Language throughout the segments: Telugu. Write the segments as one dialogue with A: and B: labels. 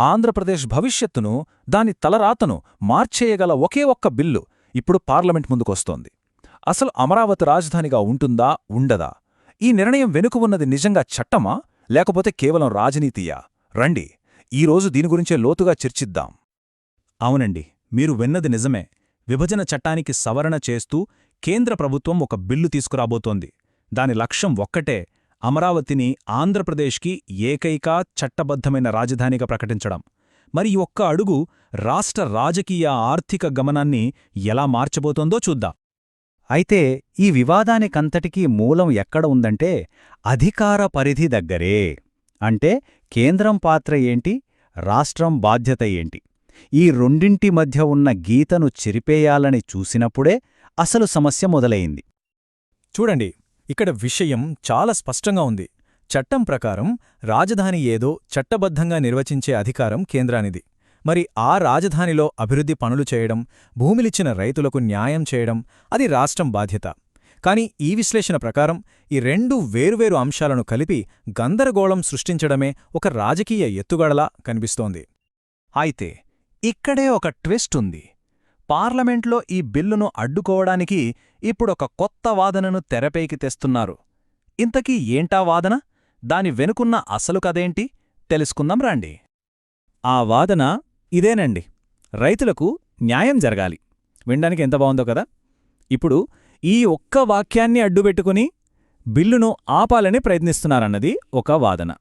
A: ఆంధ్రప్రదేశ్ భవిష్యత్తును దాని తలరాతను మార్చేయగల ఒకే ఒక్క బిల్లు ఇప్పుడు పార్లమెంట్ ముందుకొస్తోంది. అసలు అమరావతి రాజధానిగా ఉంటుందా ఉండదా? ఈ నిర్ణయం వెనుక ఉన్నది నిజంగా చట్టమా లేకపోతే కేవలం రాజనీతియా? రండి ఈరోజు దీని గురించే లోతుగా చర్చిద్దాం.
B: అవునండి మీరు విన్నది నిజమే. విభజన చట్టానికి సవరణ చేస్తూ కేంద్ర ప్రభుత్వం ఒక బిల్లు తీసుకురాబోతోంది. దాని లక్ష్యం ఒక్కటే అమరావతిని ఆంధ్రప్రదేశ్కి ఏకైక చట్టబద్ధమైన రాజధానిగా ప్రకటించడం. మరి ఒక్క అడుగు రాష్ట్ర రాజకీయ ఆర్థిక గమనాన్ని ఎలా మార్చబోతోందో చూద్దాం.
C: అయితే ఈ వివాదానికంతటికీ మూలం ఎక్కడ ఉందంటే అధికార పరిధి దగ్గరే. అంటే కేంద్రం పాత్ర ఏంటి? రాష్ట్రం బాధ్యత ఏంటి? ఈ రెండింటి మధ్య ఉన్న గీతను చిరిపేయాలని చూసినప్పుడే అసలు సమస్య మొదలయింది
B: చూడండి ఇక్కడ విషయం చాలా స్పష్టంగా ఉంది. చట్టం ప్రకారం రాజధాని ఏదో చట్టబద్ధంగా నిర్వచించే అధికారం కేంద్రానిది. మరి ఆ రాజధానిలో అభివృద్ధి పనులు చేయడం భూమిలిచ్చిన రైతులకు న్యాయం చేయడం అది రాష్ట్రం బాధ్యత. కాని ఈ విశ్లేషణ ప్రకారం ఈ రెండు వేరువేరు అంశాలను కలిపి గందరగోళం సృష్టించడమే ఒక రాజకీయ ఎత్తుగడలా కనిపిస్తోంది.
A: అయితే ఇక్కడే ఒక ట్విస్ట్ ఉంది. పార్లమెంట్లో ఈ బిల్లును అడ్డుకోవడానికి ఇప్పుడొక కొత్త వాదనను తెరపైకి తెస్తున్నారు. ఇంతకీ ఏంటా వాదన? దాని వెనుకున్న అసలు కదేంటి తెలుసుకుందాం రాండి.
B: ఆ వాదన ఇదేనండి. రైతులకు న్యాయం జరగాలి. వినడానికి ఎంత బావుందో కదా? ఇప్పుడు ఈ ఒక్క వాక్యాన్ని అడ్డుపెట్టుకుని బిల్లును ఆపాలని ప్రయత్నిస్తున్నారన్నది ఒక వాదన.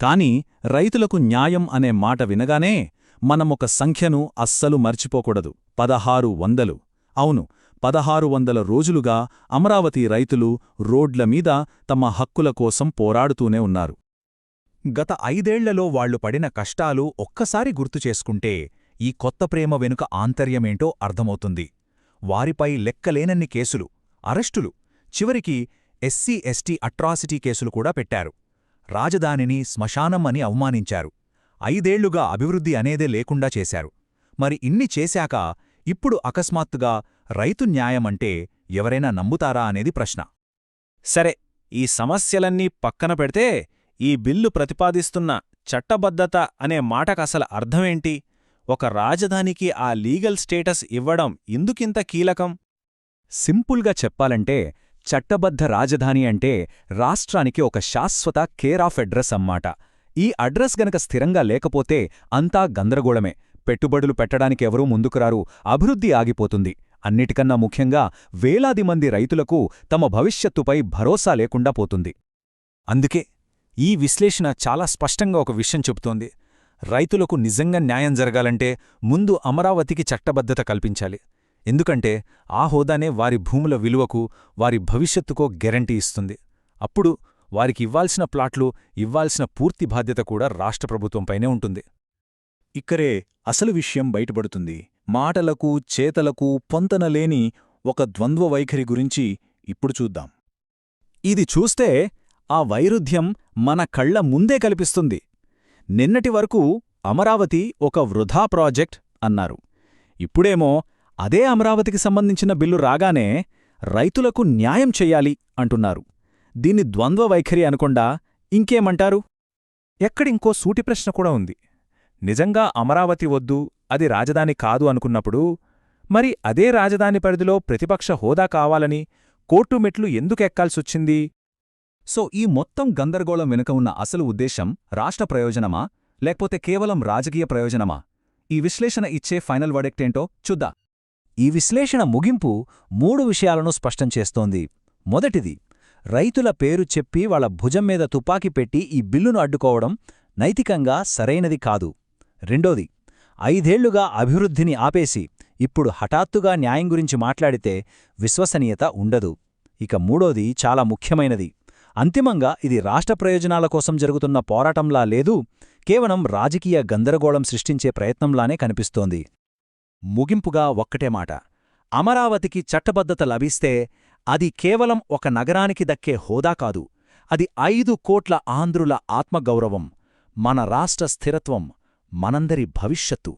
A: కాని రైతులకు న్యాయం అనే మాట వినగానే మనమొక సంఖ్యను అస్సలు మర్చిపోకూడదు. పదహారు వందలు. అవును పదహారు వందల రోజులుగా అమరావతి రైతులు రోడ్ల మీద తమ హక్కుల కోసం పోరాడుతూనే ఉన్నారు. గత ఐదేళ్ళలో వాళ్ళు పడిన కష్టాలు ఒక్కసారి గుర్తు చేసుకుంటే ఈ కొత్త ప్రేమ వెనుక ఆంతర్యమేంటో అర్థమవుతుంది. వారిపై లెక్కలేనన్ని కేసులు అరెస్టులు చివరికి ఎస్సీ ఎస్టీ అట్రాసిటీ కేసులు కూడా పెట్టారు. రాజధానిని శ్మశానం అని అవమానించారు. ఐదేళ్ళుగా అభివృద్ధి అనేదే లేకుండా చేశారు. మరి ఇన్ని చేశాక ఇప్పుడు అకస్మాత్తుగా రైతు న్యాయమంటే ఎవరైనా నమ్ముతారా అనేది ప్రశ్న.
B: సరే ఈ సమస్యలన్నీ పక్కన పెడితే ఈ బిల్లు ప్రతిపాదిస్తున్న చట్టబద్ధత అనే మాటకసలు అర్థమేంటి? ఒక రాజధానికి ఆ లీగల్ స్టేటస్ ఇవ్వడం ఎందుకింత కీలకం?
A: సింపుల్గా చెప్పాలంటే చట్టబద్ధ రాజధాని అంటే రాష్ట్రానికి ఒక శాశ్వత కేర్ ఆఫ్ అడ్రస్ అమ్మాట ఈ అడ్రస్ గనక స్థిరంగా లేకపోతే అంతా గందరగోళమే. పెట్టుబడులు పెట్టడానికి ఎవరూ ముందుకురారు అభివృద్ధి ఆగిపోతుంది. అన్నిటికన్నా ముఖ్యంగా వేలాది మంది రైతులకు తమ భవిష్యత్తుపై భరోసా లేకుండా పోతుంది.
B: అందుకే ఈ విశ్లేషణ చాలా స్పష్టంగా ఒక విషయం చెబుతోంది. రైతులకు నిజంగా న్యాయం జరగాలంటే ముందు అమరావతికి చట్టబద్ధత కల్పించాలి. ఎందుకంటే ఆ హోదానే వారి భూముల విలువకు వారి భవిష్యత్తుకో గ్యారంటీ ఇస్తుంది. అప్పుడు వారికి ఇవ్వాల్సిన ప్లాట్లు ఇవ్వాల్సిన పూర్తి బాధ్యత కూడా రాష్ట్ర ప్రభుత్వంపైనే ఉంటుంది.
A: ఇక్కరే అసలు విషయం బయటపడుతుంది. మాటలకు చేతలకు పొంతనలేని ఒక ద్వంద్వ వైఖరి గురించి ఇప్పుడు చూద్దాం.
B: ఇది చూస్తే ఆ వైరుధ్యం మన కళ్ళ ముందే కల్పిస్తుంది. నిన్నటి వరకు అమరావతి ఒక వృధా ప్రాజెక్ట్ అన్నారు. ఇప్పుడేమో అదే అమరావతికి సంబంధించిన బిల్లు రాగానే రైతులకు న్యాయం చెయ్యాలి అంటున్నారు. దీన్ని ద్వంద్వ వైఖరి అనుకుండా ఇంకేమంటారు?
A: ఎక్కడింకో సూటి ప్రశ్న కూడా ఉంది. నిజంగా అమరావతి వద్దు అది రాజధాని కాదు అనుకున్నప్పుడు మరి అదే రాజధాని పరిధిలో ప్రతిపక్ష హోదా కావాలని కోర్టు మెట్లు ఎందుకెక్కాల్సొచ్చింది? సో ఈ మొత్తం గందరగోళం వెనుక ఉన్న అసలు ఉద్దేశం రాష్ట్ర ప్రయోజనమా? లేకపోతే కేవలం రాజకీయ ప్రయోజనమా? ఈ విశ్లేషణ ఇచ్చే ఫైనల్ వర్డెక్టేంటో చూద్దా.
C: ఈ విశ్లేషణ ముగింపు మూడు విషయాలను స్పష్టం చేస్తోంది. మొదటిది రైతుల పేరు చెప్పి వాళ్ళ భుజం మీద తుపాకీ పెట్టి ఈ బిల్లును అడ్డుకోవడం నైతికంగా సరైనది కాదు. రెండోది ఐదేళ్ళుగా అభివృద్ధిని ఆపేసి ఇప్పుడు హఠాత్తుగా న్యాయం గురించి మాట్లాడితే విశ్వసనీయత ఉండదు. ఇక మూడోది చాలా ముఖ్యమైనది. అంతిమంగా ఇది రాష్ట్ర ప్రయోజనాల కోసం జరుగుతున్న పోరాటంలా లేదు కేవలం రాజకీయ గందరగోళం సృష్టించే ప్రయత్నంలానే కనిపిస్తోంది. ముగింపుగా ఒక్కటే మాట అమరావతికి చట్టబద్ధత లభిస్తే అది కేవలం ఒక నగరానికి దక్కే హోదా కాదు అది ఐదు కోట్ల ఆంధ్రుల ఆత్మగౌరవం మన రాష్ట్ర స్థిరత్వం మనందరి భవిష్యత్తు.